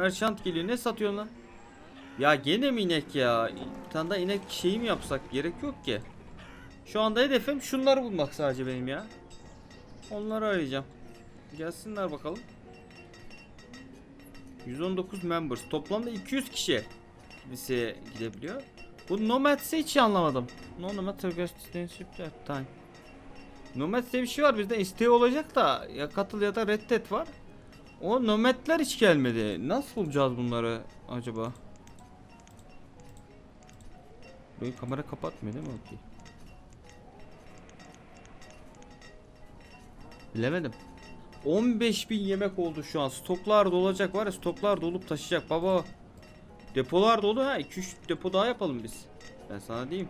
Merchant geliyor. Ne satıyorsun lan? Ya gene mi inek ya? Bir tane daha inek şeyi mi yapsak? Gerek yok ki. Şu anda hedefim şunları bulmak sadece benim ya. Onları arayacağım. Gelsinler bakalım. 119 members. Toplamda 200 kişi liseye gidebiliyor. Bu Nomads'ı hiç anlamadım. No Nomad Time. Nomad diye bir şey var bizde isteği olacak da ya katıl ya da reddet var. O nomadler hiç gelmedi. Nasıl bulacağız bunları acaba? Böyle kamera kapatmıyor değil mi? Okey. Bilemedim. 15 bin yemek oldu şu an. Stoklar dolacak var ya stoklar dolup taşıyacak baba. Depolar dolu ha 2-3 depo daha yapalım biz. Ben sana diyeyim.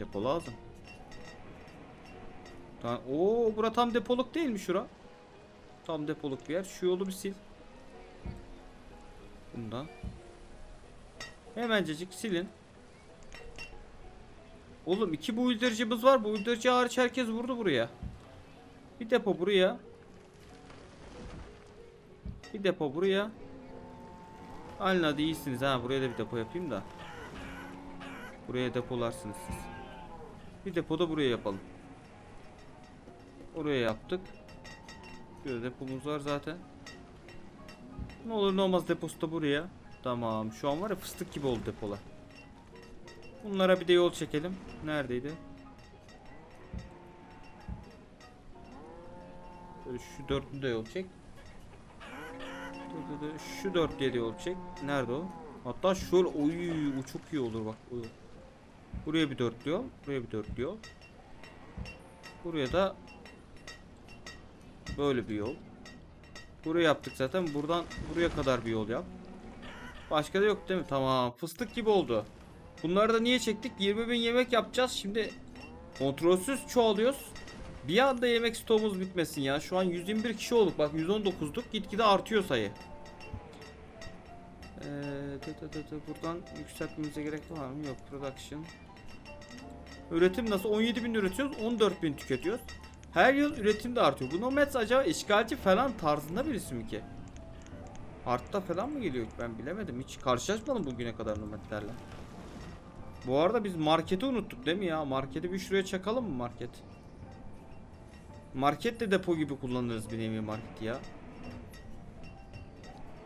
Depo lazım. Tamam. Oo bura tam depoluk değil mi şura? Tam depoluk bir yer. Şu yolu bir sil. Bundan. Hemencecik silin. Oğlum iki buildırcımız var. Buildırcı hariç herkes vurdu buraya. Bir depo buraya. Bir depo buraya. Alın hadi iyisiniz ha. Buraya da bir depo yapayım da. Buraya depolarsınız siz. Bir depo da buraya yapalım. Oraya yaptık. Şöyle depomuz var zaten. Ne olur ne olmaz deposu da buraya. Tamam. Şu an var ya fıstık gibi oldu depolar. Bunlara bir de yol çekelim. Neredeydi? Şu dörtlü de yol çek. Şu dörtlüye de yol çek. Nerede o? Hatta şöyle oy o çok iyi olur bak. Buraya bir dörtlü yol. Buraya bir dörtlü yol. Buraya da böyle bir yol. Buraya yaptık zaten. Buradan buraya kadar bir yol yap. Başka da yok değil mi? Tamam. Fıstık gibi oldu. Bunları da niye çektik? 20 bin yemek yapacağız. Şimdi kontrolsüz çoğalıyoruz. Bir anda yemek stoğumuz bitmesin ya. Şu an 121 kişi olduk. Bak 119'luk. Gitgide artıyor sayı. Ee, tı tı tı. buradan yükseltmemize gerek var mı? Yok. Production. Üretim nasıl? 17 bin üretiyoruz. 14 bin tüketiyoruz. Her yıl üretim de artıyor. Bu Nomads acaba işgalci falan tarzında birisi mi ki? Art'ta falan mı geliyor? Ben bilemedim. Hiç karşılaşmadım bugüne kadar Nomad'lerle. Bu arada biz marketi unuttuk değil mi ya? Marketi bir şuraya çakalım mı market? Market de depo gibi kullanırız bir nevi marketi ya.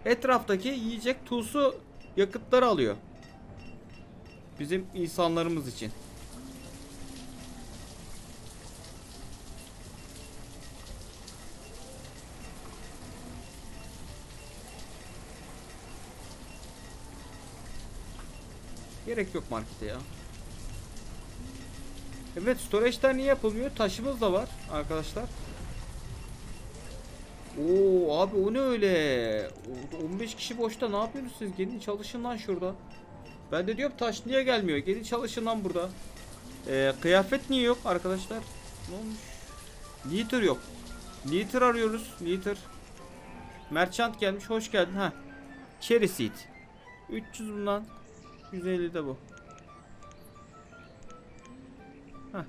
Etraftaki yiyecek tuzlu yakıtları alıyor. Bizim insanlarımız için. Gerek yok markete ya. Evet storage'ler niye yapılmıyor? Taşımız da var arkadaşlar. Oo abi o ne öyle? O- 15 kişi boşta ne yapıyorsunuz siz? Gelin çalışın lan şurada. Ben de diyorum taş niye gelmiyor? Gelin çalışın lan burada. Ee, kıyafet niye yok arkadaşlar? Ne olmuş? Liter yok. Liter arıyoruz. Liter. Merchant gelmiş. Hoş geldin. Ha. Cherry seed. 300 bundan. 150 de bu. Heh.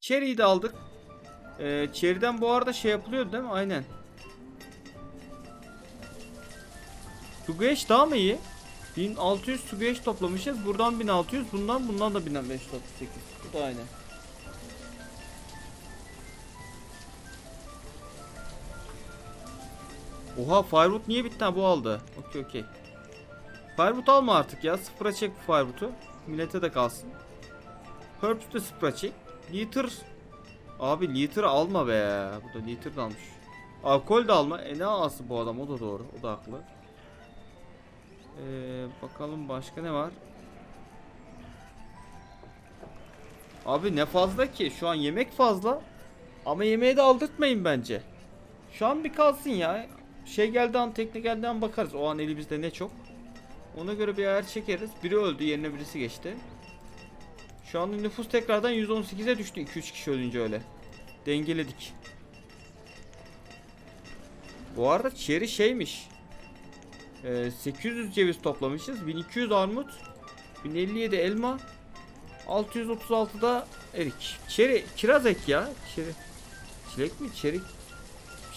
Cherry'yi de aldık. Ee, cherry'den bu arada şey yapılıyor değil mi? Aynen. Sugeş daha mı iyi? 1600 Sugeş toplamışız. Buradan 1600, bundan bundan da 1538. Bu da aynı. Oha Firewood niye bitti ha bu aldı. Okey okey. Firewood alma artık ya. Sıfıra çek bu Firewood'u. Millete de kalsın. Herbs de sıfıra çek. Liter. Abi liter alma be. Bu da liter de almış. Alkol de alma. E ne alsın bu adam o da doğru. O da haklı. Ee, bakalım başka ne var? Abi ne fazla ki? Şu an yemek fazla. Ama yemeği de aldırtmayın bence. Şu an bir kalsın ya. Şey geldi an tekne geldi an bakarız. O an elimizde ne çok. Ona göre bir ayar çekeriz. Biri öldü yerine birisi geçti. Şu anda nüfus tekrardan 118'e düştü 2-3 kişi ölünce öyle. Dengeledik. Bu arada çeri şeymiş. Ee, 800 ceviz toplamışız. 1200 armut. 1057 elma. 636 da erik. Çeri kiraz ek ya. Çeri. Çilek mi? Çerik.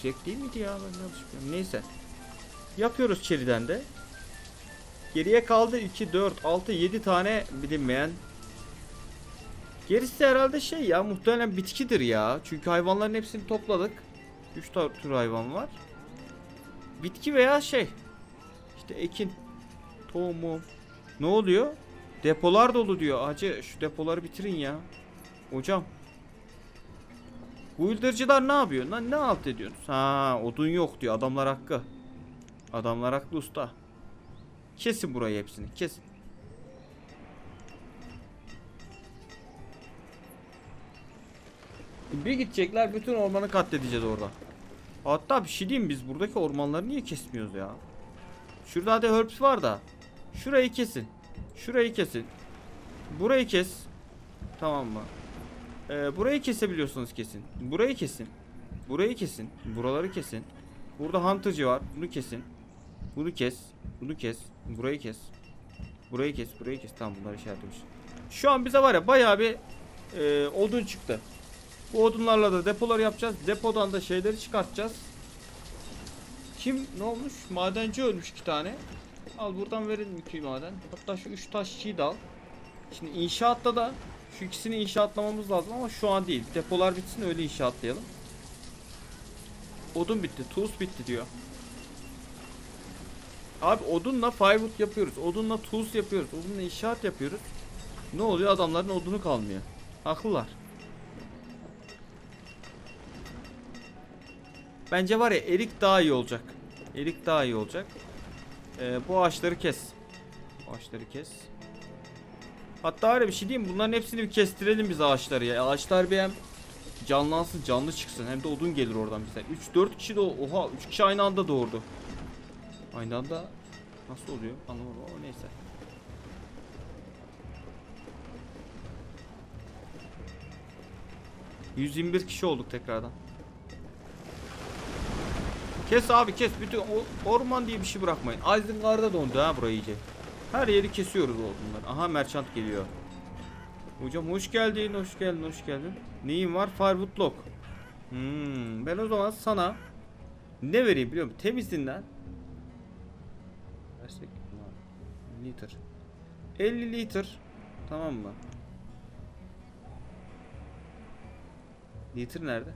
Yüksek değil miydi ya? Ben yanlış biliyorum. Neyse. Yapıyoruz çeriden de. Geriye kaldı 2, 4, 6, 7 tane bilinmeyen. Gerisi de herhalde şey ya muhtemelen bitkidir ya. Çünkü hayvanların hepsini topladık. 3 tür hayvan var. Bitki veya şey. İşte ekin. Tohumu. Ne oluyor? Depolar dolu diyor. Hacı şu depoları bitirin ya. Hocam. Buildırcılar ne yapıyor? Lan ne alt ediyorsunuz? Ha odun yok diyor. Adamlar hakkı. Adamlar haklı usta. Kesin burayı hepsini. Kesin. Bir gidecekler bütün ormanı katledeceğiz orada. Hatta bir şey diyeyim biz buradaki ormanları niye kesmiyoruz ya? Şurada hadi herbs var da. Şurayı kesin. Şurayı kesin. Burayı kes. Tamam mı? Ee, burayı kesebiliyorsunuz kesin. Burayı kesin. Burayı kesin. Buraları kesin. Burada hunter'cı var. Bunu kesin. Bunu kes. Bunu kes. Burayı kes. Burayı kes. Burayı kes. Tamam bunları işaretlemiş. Şu an bize var ya bayağı bir e, odun çıktı. Bu odunlarla da depolar yapacağız. Depodan da şeyleri çıkartacağız. Kim ne olmuş? Madenci ölmüş iki tane. Al buradan verelim iki maden. Hatta şu üç taşçıyı da al. Şimdi inşaatta da şu ikisini inşaatlamamız lazım ama şu an değil. Depolar bitsin öyle inşaatlayalım. Odun bitti. Tools bitti diyor. Abi odunla firewood yapıyoruz. Odunla tools yapıyoruz. Odunla inşaat yapıyoruz. Ne oluyor? Adamların odunu kalmıyor. Haklılar. Bence var ya erik daha iyi olacak. Erik daha iyi olacak. Ee, bu ağaçları kes. Bu ağaçları kes. Hatta öyle bir şey diyeyim? Bunların hepsini bir kestirelim biz ağaçları ya. Ağaçlar bir hem canlansın, canlı çıksın. Hem de odun gelir oradan bize. 3-4 kişi de oha 3 kişi aynı anda doğurdu. Aynı anda nasıl oluyor? Anlamadım ama neyse. ...121 kişi olduk tekrardan. Kes abi kes. Bütün orman diye bir şey bırakmayın. Isengard'a dondu ha burayı iyice. Her yeri kesiyoruz odunları. Aha merchant geliyor. Hocam hoş geldin, hoş geldin, hoş geldin. Neyin var? Firewood log. Hmm, ben o zaman sana ne vereyim biliyor musun? Temizinden. Versek liter. 50 liter. Tamam mı? Liter nerede?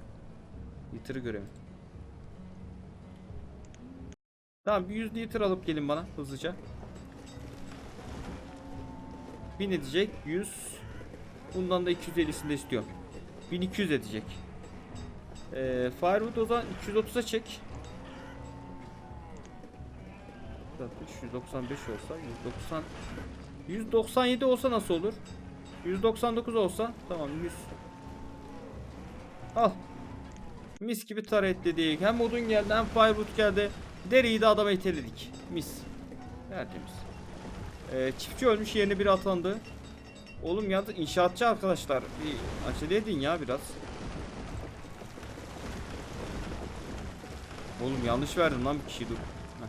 Liter'ı göremiyorum. Tamam bir 100 litre alıp gelin bana hızlıca. 1000 edecek 100 Bundan da 250'sini de istiyorum 1200 edecek. Ee, Firewood o zaman 230'a çek. 195 olsa 190 197 olsa nasıl olur? 199 olsa tamam 100 Al. Mis gibi tar etledik hem odun geldi hem firewood geldi. Deriyi de adama iteledik. Mis. Tertemiz ee, çiftçi ölmüş yerine biri atandı. Oğlum ya inşaatçı arkadaşlar. Bir acele edin ya biraz. Oğlum yanlış verdim lan bir kişi dur. Heh.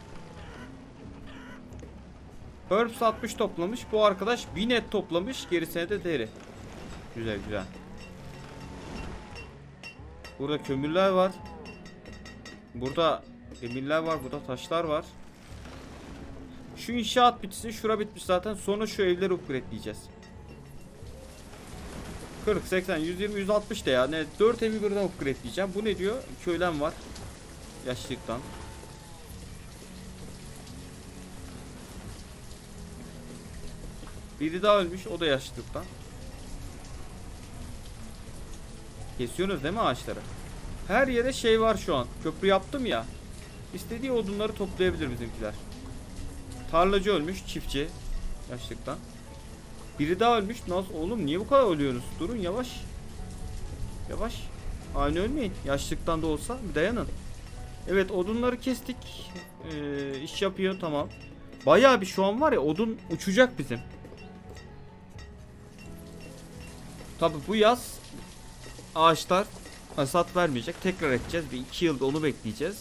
Herbs 60 toplamış. Bu arkadaş 1000 et toplamış. Gerisine de deri. Güzel güzel. Burada kömürler var. Burada demirler var. Burada taşlar var. Şu inşaat bitsin. Şura bitmiş zaten. Sonra şu evleri upgradeleyeceğiz. 40, 80, 120, 160 de ya. Ne 4 evi birden upgradeleyeceğim. Bu ne diyor? Köylem var. Yaşlıktan. Biri daha ölmüş. O da yaşlıktan. Kesiyorsunuz değil mi ağaçları? Her yere şey var şu an. Köprü yaptım ya. İstediği odunları toplayabilir bizimkiler. Tarlacı ölmüş çiftçi. Yaşlıktan. Biri daha ölmüş. Nasıl oğlum niye bu kadar ölüyorsunuz? Durun yavaş. Yavaş. Aynı ölmeyin. Yaşlıktan da olsa bir dayanın. Evet odunları kestik. Ee, iş yapıyor tamam. Bayağı bir şu an var ya odun uçacak bizim. Tabi bu yaz ağaçlar hasat vermeyecek. Tekrar edeceğiz. Bir iki yılda onu bekleyeceğiz.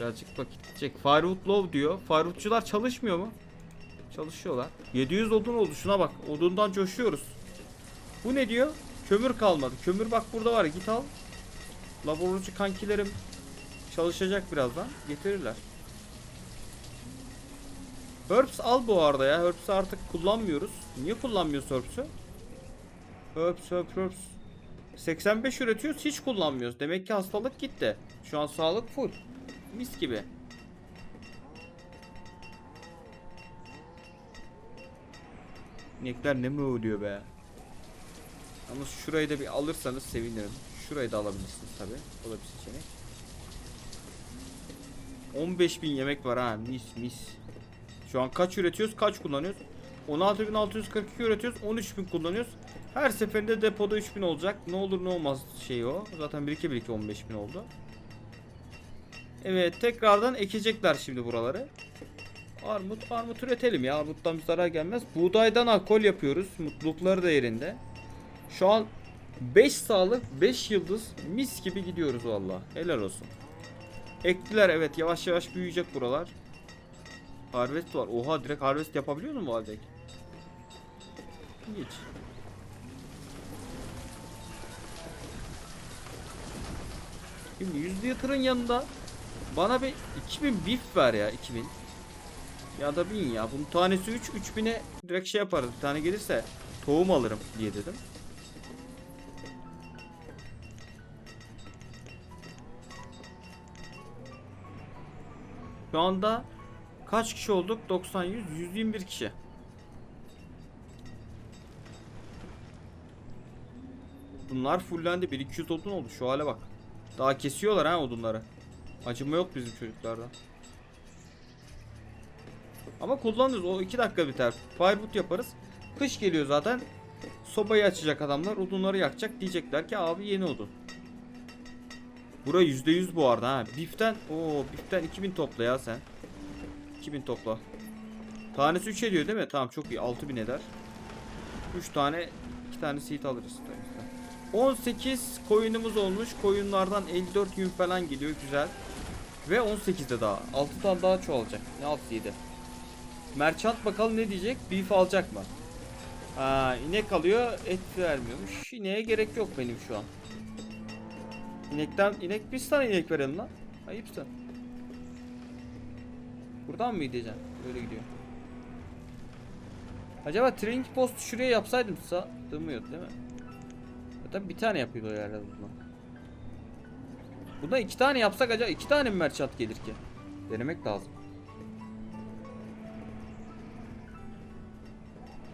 Birazcık vakit gidecek. Firewood low diyor. Firewoodçular çalışmıyor mu? Çalışıyorlar. 700 odun oldu. Şuna bak. Odundan coşuyoruz. Bu ne diyor? Kömür kalmadı. Kömür bak burada var. Git al. Laboratuvarcı kankilerim. Çalışacak birazdan. Getirirler. Herbs al bu arada ya. Herbs'ı artık kullanmıyoruz. Niye kullanmıyoruz Herbs'ü? Herbs, Herbs, Herbs. 85 üretiyoruz hiç kullanmıyoruz. Demek ki hastalık gitti. Şu an sağlık full. Mis gibi. İnekler ne mi oluyor be? Ama şurayı da bir alırsanız sevinirim. Şurayı da alabilirsiniz tabi. O da bir seçenek. 15.000 yemek var ha mis mis. Şu an kaç üretiyoruz kaç kullanıyoruz? 16.642 üretiyoruz 13.000 kullanıyoruz. Her seferinde depoda 3000 olacak. Ne olur ne olmaz şey o. Zaten birike birike 15.000 oldu. Evet tekrardan ekecekler şimdi buraları. Armut armut üretelim ya. Armuttan bir zarar gelmez. Buğdaydan alkol yapıyoruz. Mutlulukları da yerinde. Şu an 5 sağlık 5 yıldız mis gibi gidiyoruz valla. Helal olsun. Ektiler evet yavaş yavaş büyüyecek buralar. Harvest var. Oha direkt harvest yapabiliyor mu halde? Hiç. Şimdi yüzlü yatırın yanında bana bir 2000 bif ver ya 2000. Ya da 1000 ya. Bunun tanesi 3 3000'e direkt şey yaparız. Bir tane gelirse tohum alırım diye dedim. Şu anda kaç kişi olduk? 90 100 121 kişi. Bunlar fullendi. 1 200 odun oldu. Şu hale bak. Daha kesiyorlar ha odunları. Acıma yok bizim çocuklarda. Ama kullanırız. O 2 dakika biter. Firewood yaparız. Kış geliyor zaten. Sobayı açacak adamlar. Odunları yakacak. Diyecekler ki abi yeni odun. Bura %100 bu arada ha. Biften o biften 2000 topla ya sen. 2000 topla. Tanesi 3 ediyor değil mi? Tamam çok iyi. 6000 eder. 3 tane 2 tane seed alırız. tabii ki. 18 koyunumuz olmuş. Koyunlardan 54 yün falan geliyor. Güzel. Ve 18'de daha. 6 tane daha çoğalacak. Ne 6 7. Merchant bakalım ne diyecek? Beef alacak mı? Ha, inek alıyor, et vermiyormuş. İneğe gerek yok benim şu an. İnekten inek bir tane inek verelim lan. Ayıpsın. Buradan mı gideceğim? Böyle gidiyor. Acaba training post şuraya yapsaydım sığmıyordu değil mi? Zaten bir tane yapıyordu herhalde bundan. Buna iki tane yapsak acaba iki tane mi merchant gelir ki? Denemek lazım.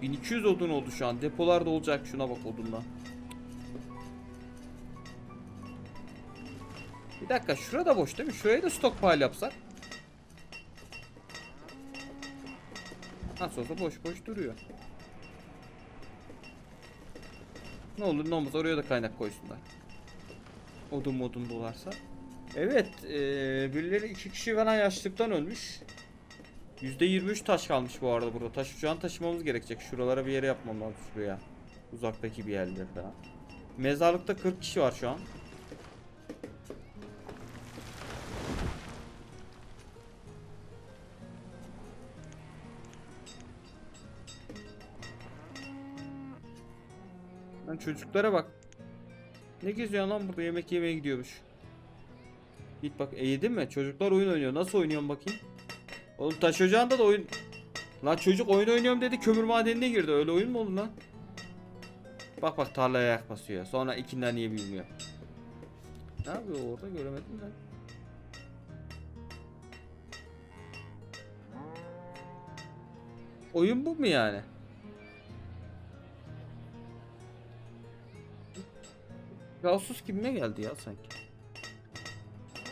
1200 odun oldu şu an. Depolarda olacak. Şuna bak odunla. Bir dakika şurada boş değil mi? Şuraya da stockpile yapsak. Nasıl olsa boş boş duruyor. Ne olur ne olmaz oraya da kaynak koysunlar. Odun modun dolarsa. Evet, eee birileri iki kişi falan yaşlıktan ölmüş. %23 taş kalmış bu arada burada. Taş an taşımamız gerekecek. Şuralara bir yere yapmam lazım şuraya. Uzaktaki bir yerlere falan. Mezarlıkta 40 kişi var şu an. Lan çocuklara bak. Ne geziyor lan burada yemek yemeye gidiyormuş. Git bak e yedin mi? Çocuklar oyun oynuyor. Nasıl oynuyorsun bakayım? Oğlum taş ocağında da oyun... Lan çocuk oyun oynuyorum dedi kömür madenine girdi. Öyle oyun mu olur lan? Bak bak tarlaya ayak basıyor. Sonra ikinden niye bilmiyor. Ne yapıyor orada göremedim ben. Oyun bu mu yani? Gausus gibime geldi ya sanki.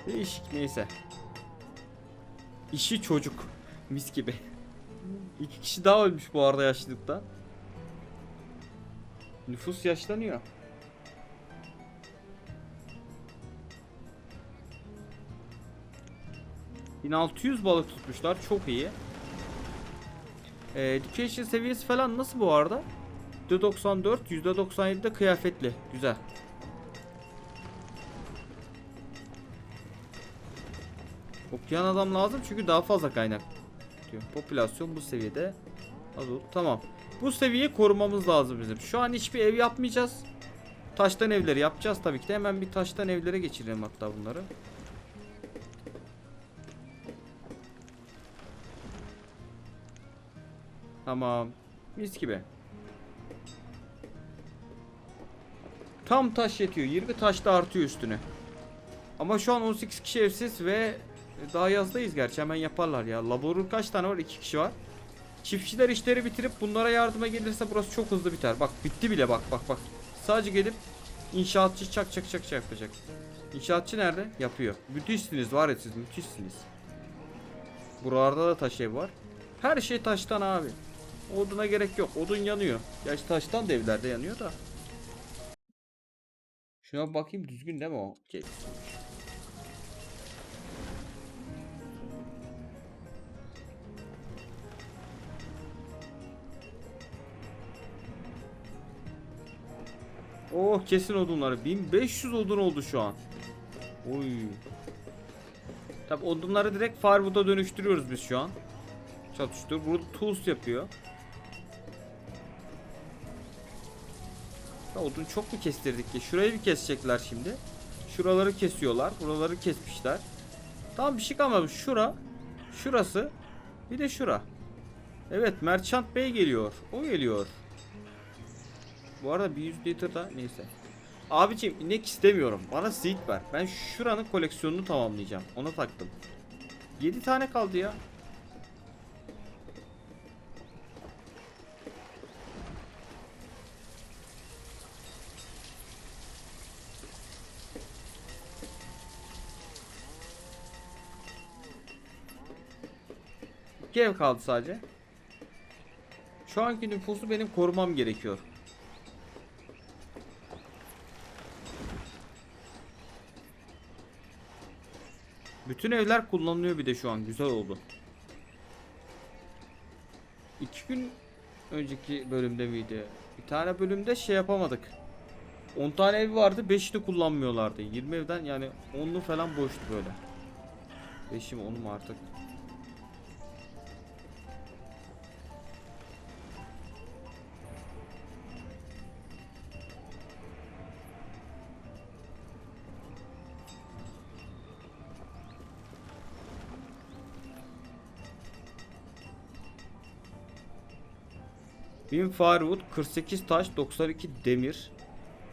Değişik neyse. İşi çocuk. Mis gibi. İki kişi daha ölmüş bu arada yaşlılıkta. Nüfus yaşlanıyor. ...1600 balık tutmuşlar. Çok iyi. Ee, education seviyesi falan nasıl bu arada? %94, %97'de kıyafetli. Güzel. Can adam lazım çünkü daha fazla kaynak diyor. Popülasyon bu seviyede. Azot tamam. Bu seviyeyi korumamız lazım bizim. Şu an hiçbir ev yapmayacağız. Taştan evleri yapacağız tabii ki de. Hemen bir taştan evlere geçirelim hatta bunları. Tamam. Mis gibi. Tam taş yetiyor. 20 taş da artıyor üstüne. Ama şu an 18 kişi evsiz ve daha yazdayız gerçi hemen yaparlar ya. Laborun kaç tane var? 2 kişi var. Çiftçiler işleri bitirip bunlara yardıma gelirse burası çok hızlı biter. Bak bitti bile bak bak bak. Sadece gelip inşaatçı çak çak çak çak yapacak. İnşaatçı nerede? Yapıyor. Müthişsiniz var ya siz müthişsiniz. Buralarda da taş ev var. Her şey taştan abi. Oduna gerek yok. Odun yanıyor. Gerçi taştan da evlerde yanıyor da. Şuna bakayım düzgün değil mi o? Geç. Kesin odunları. 1500 odun oldu şu an. Oy. Tabi odunları direkt firewood'a dönüştürüyoruz biz şu an. Çatıştır. Burada tools yapıyor. Ya odun çok mu kestirdik ki? Şurayı bir kesecekler şimdi. Şuraları kesiyorlar. Buraları kesmişler. Tamam bir şey kalmadı. Şura. Şurası. Bir de şura. Evet Merchant Bey geliyor. O geliyor. Bu arada bir 100 litre da neyse. Abicim inek istemiyorum. Bana seed ver. Ben şuranın koleksiyonunu tamamlayacağım. Ona taktım. 7 tane kaldı ya. İki ev kaldı sadece. Şu anki nüfusu benim korumam gerekiyor. Bütün evler kullanılıyor bir de şu an. Güzel oldu. İki gün önceki bölümde miydi? Bir tane bölümde şey yapamadık. 10 tane ev vardı. 5'ini kullanmıyorlardı. 20 evden yani 10'lu falan boştu böyle. 5'i mi 10'u mu artık? Bin firewood, 48 taş, 92 demir,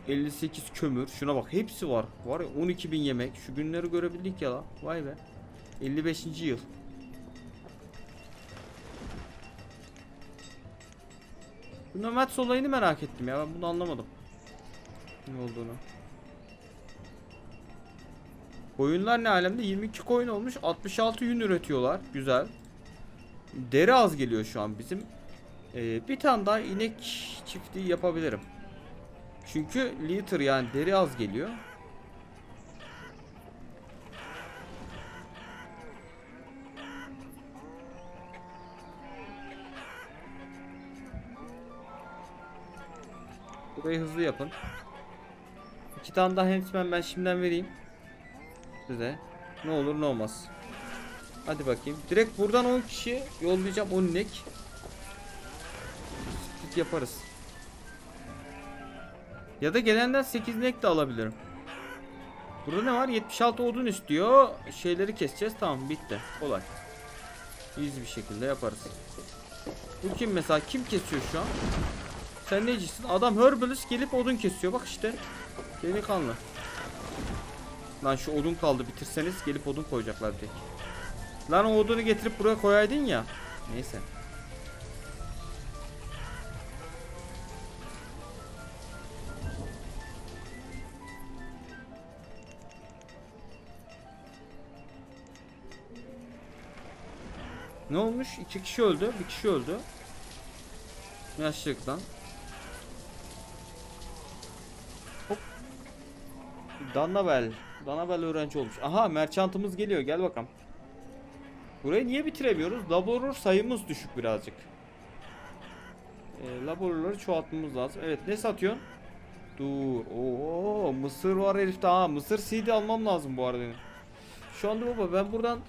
58 kömür. Şuna bak hepsi var. Var ya 12 bin yemek. Şu günleri görebildik ya la. Vay be. 55. yıl. Bu Nomads olayını merak ettim ya. Ben bunu anlamadım. Ne olduğunu. Koyunlar ne alemde? 22 koyun olmuş. 66 yün üretiyorlar. Güzel. Deri az geliyor şu an bizim. Ee, bir tane daha inek çiftliği yapabilirim. Çünkü liter yani deri az geliyor. Burayı hızlı yapın. İki tane daha henchman ben şimdiden vereyim. Size. Ne olur ne olmaz. Hadi bakayım. Direkt buradan 10 kişi yollayacağım 10 inek. Split yaparız. Ya da gelenden 8 inek de alabilirim. Burada ne var? 76 odun istiyor. Şeyleri keseceğiz. Tamam bitti. Kolay. Easy bir şekilde yaparız. Bu kim mesela? Kim kesiyor şu an? Sen necisin? Adam herbalist gelip odun kesiyor. Bak işte. Delikanlı. Lan şu odun kaldı. Bitirseniz gelip odun koyacaklar tek. Lan o odunu getirip buraya koyaydın ya. Neyse. Ne olmuş? İki kişi öldü. Bir kişi öldü. Yaşlılıktan. Hop. Danabel. Danabel öğrenci olmuş. Aha merchantımız geliyor. Gel bakalım. Burayı niye bitiremiyoruz? Laborur sayımız düşük birazcık. E, laborları çoğaltmamız lazım. Evet ne satıyorsun? Dur. Oo mısır var herifte. Ha mısır CD almam lazım bu arada. Şu anda baba ben buradan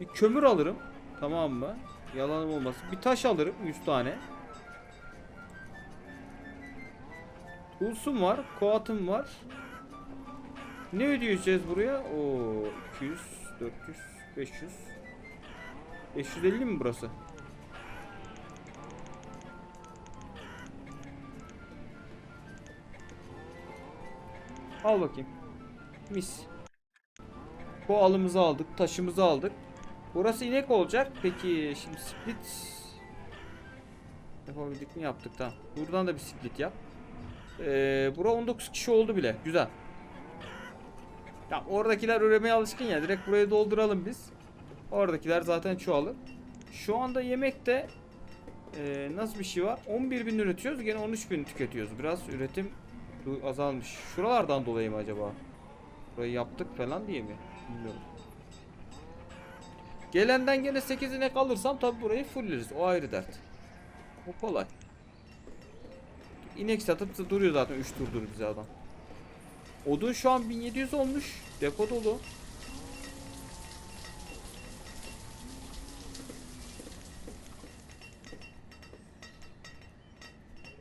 bir kömür alırım. Tamam mı? Yalanım olmasın. Bir taş alırım 100 tane. Ulsum var. Koatım var. Ne ödeyeceğiz buraya? O 200, 400, 500. 550 mi burası? Al bakayım. Mis. Koalımızı aldık, taşımızı aldık. Burası inek olacak. Peki şimdi split yapabildik mi? Yaptık tamam. Buradan da bir split yap. Ee, bura 19 kişi oldu bile. Güzel. Tamam oradakiler üremeye alışkın ya. Direkt burayı dolduralım biz. Oradakiler zaten çoğalır. Şu anda yemekte ee, nasıl bir şey var? 11 bin üretiyoruz. Gene 13 bin tüketiyoruz. Biraz üretim azalmış. Şuralardan dolayı mı acaba? Burayı yaptık falan diye mi? Bilmiyorum. Gelenden gene 8 inek alırsam tabi burayı fulleriz. O ayrı dert. O kolay. İnek satıp da duruyor zaten 3 turdur bize adam. Odun şu an 1700 olmuş. Depo dolu.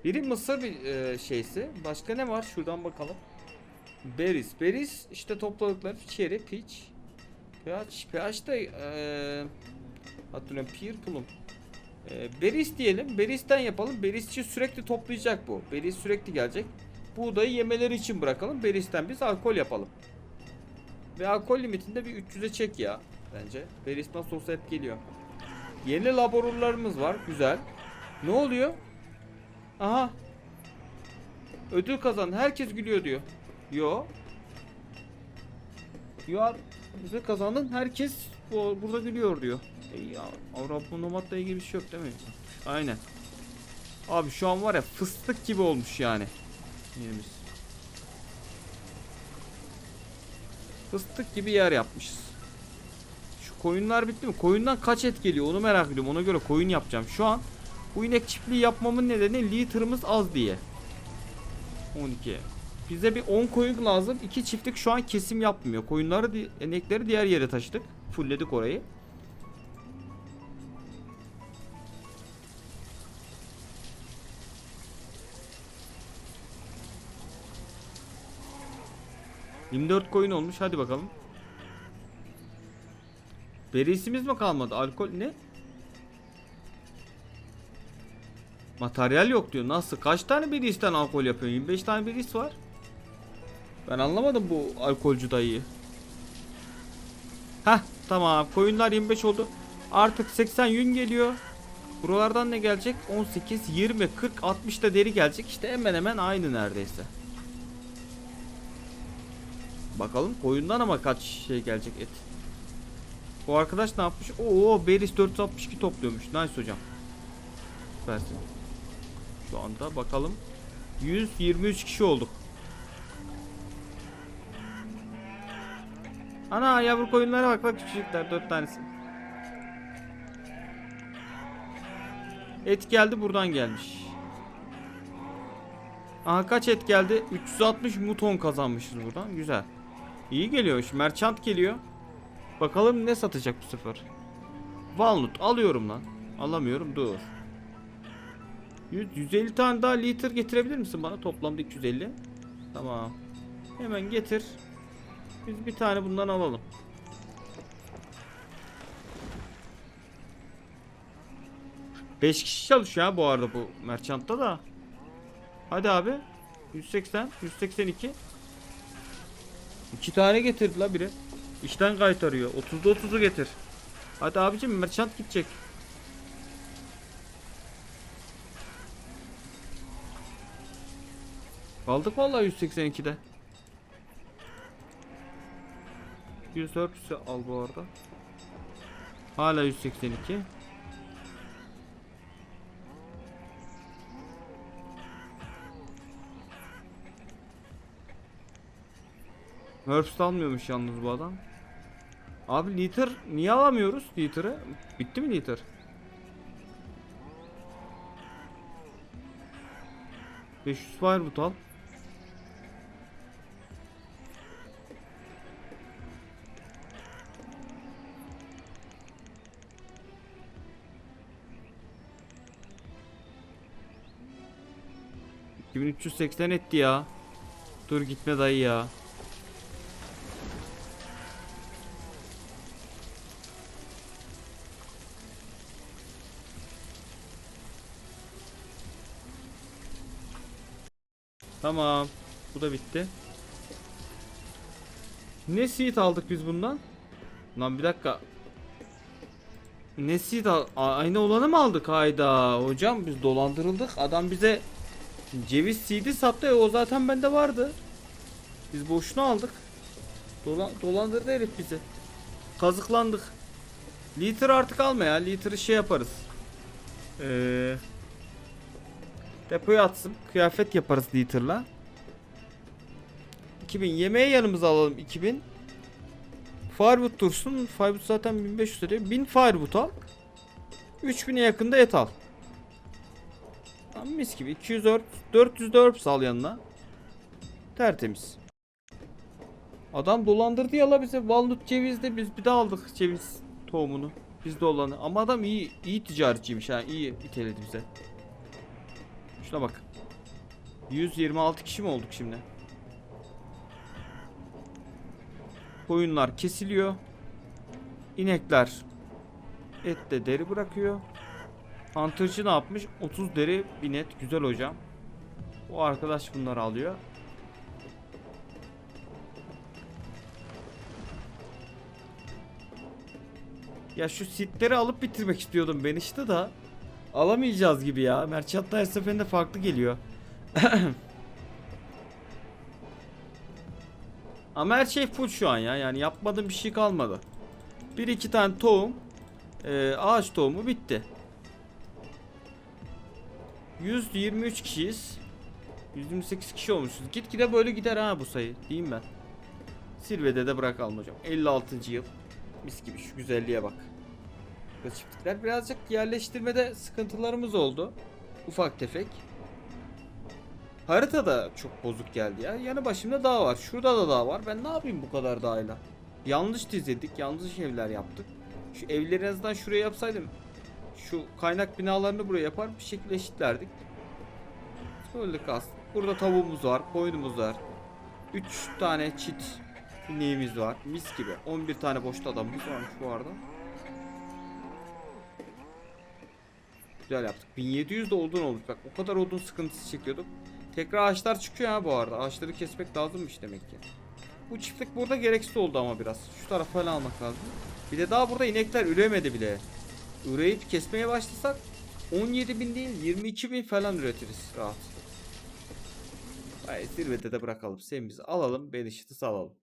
Biri mısır bir e, şeysi. Başka ne var? Şuradan bakalım. Beris. Beris işte topladıkları cherry, peach. pH, pH da e, hatırlıyorum pear plum. E, beris diyelim. Beris'ten yapalım. Berisçi sürekli toplayacak bu. Beris sürekli gelecek. Buğdayı yemeleri için bırakalım. Beris'ten biz alkol yapalım. Ve alkol limitinde bir 300'e çek ya bence. Beris nasıl olsa hep geliyor. Yeni laborlarımız var. Güzel. Ne oluyor? Aha. Ödül kazan. Herkes gülüyor diyor. Yo. Yo Ödül kazandın. Herkes bu, burada gülüyor diyor. E ya Avrupa Nomad'la ilgili bir şey yok değil mi? Aynen. Abi şu an var ya fıstık gibi olmuş yani. Yerimiz. Fıstık gibi yer yapmışız. Şu koyunlar bitti mi? Koyundan kaç et geliyor onu merak ediyorum. Ona göre koyun yapacağım. Şu an bu inek çiftliği yapmamın nedeni litrimiz az diye. 12. Bize bir 10 koyun lazım. 2 çiftlik şu an kesim yapmıyor. Koyunları, inekleri diğer yere taşıdık. Fullledik orayı. ...24 koyun olmuş. Hadi bakalım. Berisimiz mi kalmadı? Alkol ne? Materyal yok diyor. Nasıl? Kaç tane biristen alkol yapıyor? 25 tane biris var. Ben anlamadım bu alkolcü dayıyı. Heh tamam. Koyunlar 25 oldu. Artık 80 yün geliyor. Buralardan ne gelecek? 18, 20, 40, 60 da deri gelecek. İşte hemen hemen aynı neredeyse. Bakalım koyundan ama kaç şey gelecek et. Bu arkadaş ne yapmış? Oo Beris 462 topluyormuş. Nice hocam. Süpersin. Şu anda bakalım. 123 kişi olduk. Ana yavru koyunlara bak bak küçücükler 4 tanesi. Et geldi buradan gelmiş. Aha kaç et geldi? 360 muton kazanmışız buradan. Güzel. İyi geliyor. Şu merchant geliyor. Bakalım ne satacak bu sefer. Walnut alıyorum lan. Alamıyorum dur. 100, 150 tane daha liter getirebilir misin bana? Toplamda 250. Tamam. Hemen getir. Biz bir tane bundan alalım. Beş kişi çalışıyor ha bu arada bu merchantta da. Hadi abi. 180, 182. İki tane getirdi la biri. İşten kaytarıyor. 30'da 30'u getir. Hadi abicim merchant gidecek. Kaldık vallahi 182'de. 104 al bu arada. Hala 182. Herbst almıyormuş yalnız bu adam. Abi liter niye alamıyoruz liter'ı? Bitti mi liter? Beş yüz firewood al. ...2380 etti ya. Dur gitme dayı ya. Tamam. Bu da bitti. Ne seed aldık biz bundan? Lan bir dakika. Ne seed al aynı olanı mı aldık? Hayda hocam biz dolandırıldık. Adam bize ceviz seed'i sattı. E, o zaten bende vardı. Biz boşuna aldık. Dola dolandırdı herif bizi. Kazıklandık. Liter artık alma ya. Liter'ı şey yaparız. Eee Depoya atsın. Kıyafet yaparız liter'la. 2000 yemeği yanımıza alalım 2000. Firewood dursun. Firewood zaten 1500 ediyor. 1000 firewood al. 3000'e yakında et al. Tamam mis gibi. 204 400 de herbs al yanına. Tertemiz. Adam dolandırdı ya bize. Walnut cevizde biz bir de aldık ceviz tohumunu. Bizde olanı. Ama adam iyi iyi ticaretçiymiş ha. iyi iteledi bize. Şuna bak. 126 kişi mi olduk şimdi? Koyunlar kesiliyor. İnekler ette deri bırakıyor. Antırcı ne yapmış? 30 deri bir net. Güzel hocam. O arkadaş bunları alıyor. Ya şu sitleri alıp bitirmek istiyordum ben işte da. Alamayacağız gibi ya. Merchant'ta her seferinde farklı geliyor. Ama her şey full şu an ya. Yani yapmadığım bir şey kalmadı. Bir iki tane tohum. e, ağaç tohumu bitti. 123 kişiyiz. 128 kişi olmuşuz. Gitgide böyle gider ha bu sayı. Diyeyim ben. Zirvede de bırakalım hocam. 56. yıl. Mis gibi şu güzelliğe bak. Bu çiftlikler birazcık yerleştirmede sıkıntılarımız oldu. Ufak tefek. Harita da çok bozuk geldi ya. Yanı başımda dağ var. Şurada da dağ var. Ben ne yapayım bu kadar dağıyla? Yanlış dizledik. Yanlış evler yaptık. Şu evleri en azından şuraya yapsaydım. Şu kaynak binalarını buraya yapar bir şekilde eşitlerdik. Öyle kalsın. Burada tavuğumuz var. Koyunumuz var. 3 tane çit ineğimiz var. Mis gibi. 11 tane boşta adamımız varmış bu arada. Güzel yaptık. 1700 de odun olduk. Bak o kadar odun sıkıntısı çekiyorduk. Tekrar ağaçlar çıkıyor ha bu arada. Ağaçları kesmek lazımmış demek ki. Bu çiftlik burada gereksiz oldu ama biraz. Şu tarafa falan almak lazım. Bir de daha burada inekler üremedi bile. Üreyip kesmeye başlasak 17.000 değil 22.000 falan üretiriz rahat. Hayır zirvede de bırakalım. Sen bizi alalım. Ben işiti salalım.